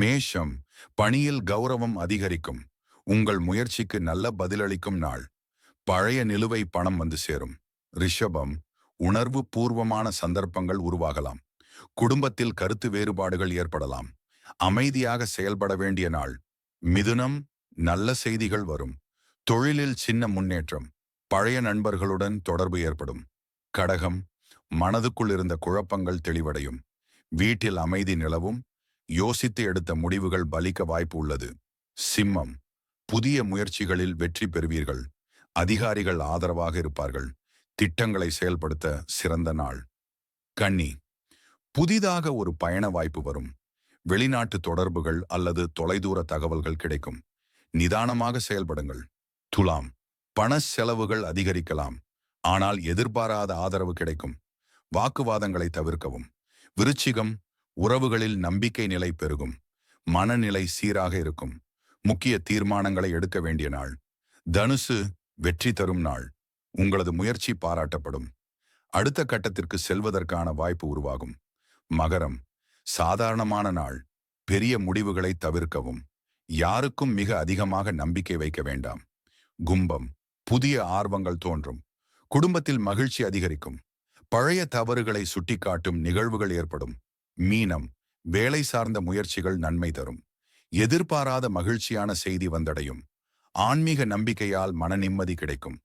மேஷம் பணியில் கௌரவம் அதிகரிக்கும். உங்கள் முயற்சிக்கு நல்ல பதிலளிக்கும் நாள். பழைய நிலுவை பணம் வந்து சேரும். ரிஷபம் உணர்வு பூர்வமான சந்தர்ப்பங்கள் உருவாகலாம். குடும்பத்தில் கருத்து வேறுபாடுகள் ஏற்படலாம். அமைதியாக செயல்பட வேண்டிய நாள். மிதுனம் நல்ல செய்திகள் வரும். தொழிலில் சின்ன முன்னேற்றம். பழைய நண்பர்களுடன் தொடர்பு ஏற்படும். கடகம் மனதுக்குள் இருந்த குழப்பங்கள் தெளிவடையும். வீட்டில் அமைதி நிலவும். யோசித்து எடுத்த முடிவுகள் பலிக்க வாய்ப்பு உள்ளது. சிம்மம். புதிய முயற்சிகளில் வெற்றி பெறுவீர்கள். அதிகாரிகள் ஆதரவாக இருப்பார்கள். திட்டங்களை செயல்படுத்த சிறந்த நாள். கன்னி. புதிதாக ஒரு பயண வாய்ப்பு வரும். வெளிநாட்டு தொடர்புகள் அல்லது தொலைதூர தகவல்கள் கிடைக்கும். நிதானமாக செயல்படுங்கள். துலாம். பண செலவுகள் அதிகரிக்கலாம். ஆனால் எதிர்பாராத ஆதரவு கிடைக்கும். வாக்குவாதங்களை தவிர்க்கவும். விருச்சிகம். உறவுகளில் நம்பிக்கை நிலை பெருகும். மனநிலை சீராக இருக்கும். முக்கிய தீர்மானங்களை எடுக்க வேண்டிய நாள். தனுசு வெற்றி தரும் நாள். உங்களது முயற்சி பாராட்டப்படும். அடுத்த கட்டத்திற்கு செல்வதற்கான வாய்ப்பு உருவாகும். மகரம். சாதாரணமான நாள். பெரிய முடிவுகளை தவிர்க்கவும். யாருக்கும் மிக அதிகமாக நம்பிக்கை வைக்க வேண்டாம். கும்பம். புதிய ஆர்வங்கள் தோன்றும். குடும்பத்தில் மகிழ்ச்சி அதிகரிக்கும். பழைய தவறுகளை சுட்டிக்காட்டும் நிகழ்வுகள் ஏற்படும். மீனம் வேலை சார்ந்த முயற்சிகள் நன்மை தரும். எதிர்பாராத மகிழ்ச்சியான செய்தி வந்தடையும். ஆன்மீக நம்பிக்கையால் மன நிம்மதி கிடைக்கும்.